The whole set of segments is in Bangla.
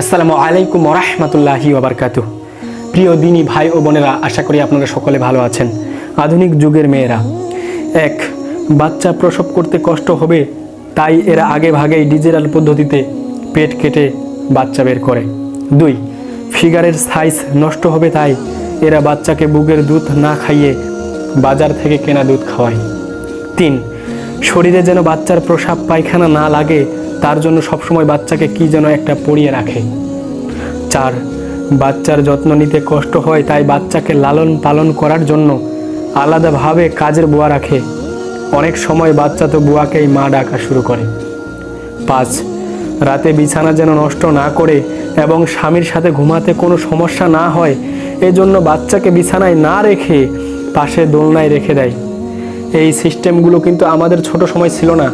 আসসালামু আলাইকুম ওরহমতুল্লাহি ওবরকাতু প্রিয় দিনী ভাই ও বোনেরা, আশা করি আপনারা সকলে ভালো আছেন। আধুনিক যুগের মেয়েরা। এক, বাচ্চা প্রসব করতে কষ্ট হবে, তাই এরা আগে ভাগেই ডিজিটাল পদ্ধতিতে পেট কেটে বাচ্চা বের করে। দুই, ফিগারের সাইজ নষ্ট হবে, তাই এরা বাচ্চাকে বুকের দুধ না খাইয়ে বাজার থেকে কেনা দুধ খাওয়ায়। তিন, শরীরে যেন বাচ্চার প্রসাব পায়খানা না লাগে তার জন্য সবসময় বাচ্চাকে কি যেন একটা পড়িয়ে রাখে। চার, বাচ্চার যত্ন নিতে কষ্ট হয়, তাই বাচ্চাকে লালন পালন করার জন্য আলাদাভাবে কাজের বুয়া রাখে। অনেক সময় বাচ্চা তো বুয়াকেই মা ডাকা শুরু করে। পাঁচ, রাতে বিছানা যেন নষ্ট না করে এবং স্বামীর সাথে ঘুমাতে কোনো সমস্যা না হয়, এজন্য বাচ্চাকে বিছানায় না রেখে পাশে দোলনায় রেখে দেয়। এই সিস্টেমগুলো কিন্তু আমাদের ছোট সময় ছিল না।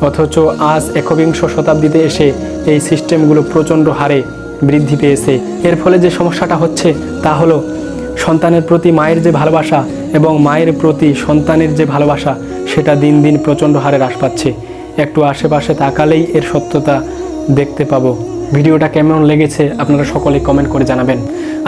অথচ আজ একবিংশ শতাব্দীতে এসে এই সিস্টেমগুলো প্রচণ্ড হারে বৃদ্ধি পেয়েছে। এর ফলে যে সমস্যাটা হচ্ছে তা হলো সন্তানের প্রতি মায়ের যে ভালোবাসা এবং মায়ের প্রতি সন্তানের যে ভালোবাসা, সেটা দিন দিন প্রচণ্ড হারে হ্রাস পাচ্ছে। একটু আশেপাশে তাকালেই এর সত্যতা দেখতে পাবো। ভিডিওটা কেমন লেগেছে আপনারা সকলে কমেন্ট করে জানাবেন।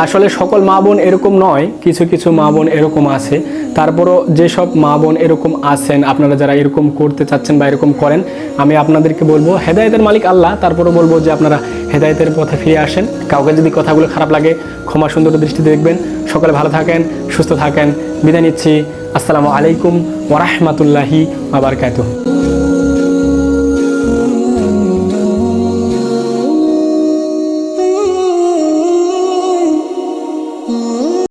আসলে সকল মা বোন এরকম নয়, কিছু কিছু মা বোন এরকম আছে। তারপরও যেসব মা বোন এরকম আছেন, আপনারা যারা এরকম করতে চাচ্ছেন বা এরকম করেন, আমি আপনাদেরকে বলব, হেদায়েতের মালিক আল্লাহ। তারপরও বলব যে আপনারা হেদায়েতের পথে ফিরে আসেন। কাউকে যদি কথাগুলো খারাপ লাগে, ক্ষমা সুন্দর দৃষ্টিতে দেখবেন। সকলে ভালো থাকেন, সুস্থ থাকেন। বিদায় নিচ্ছি। আসসালামু আলাইকুম ওরহমতুল্লাহি আবার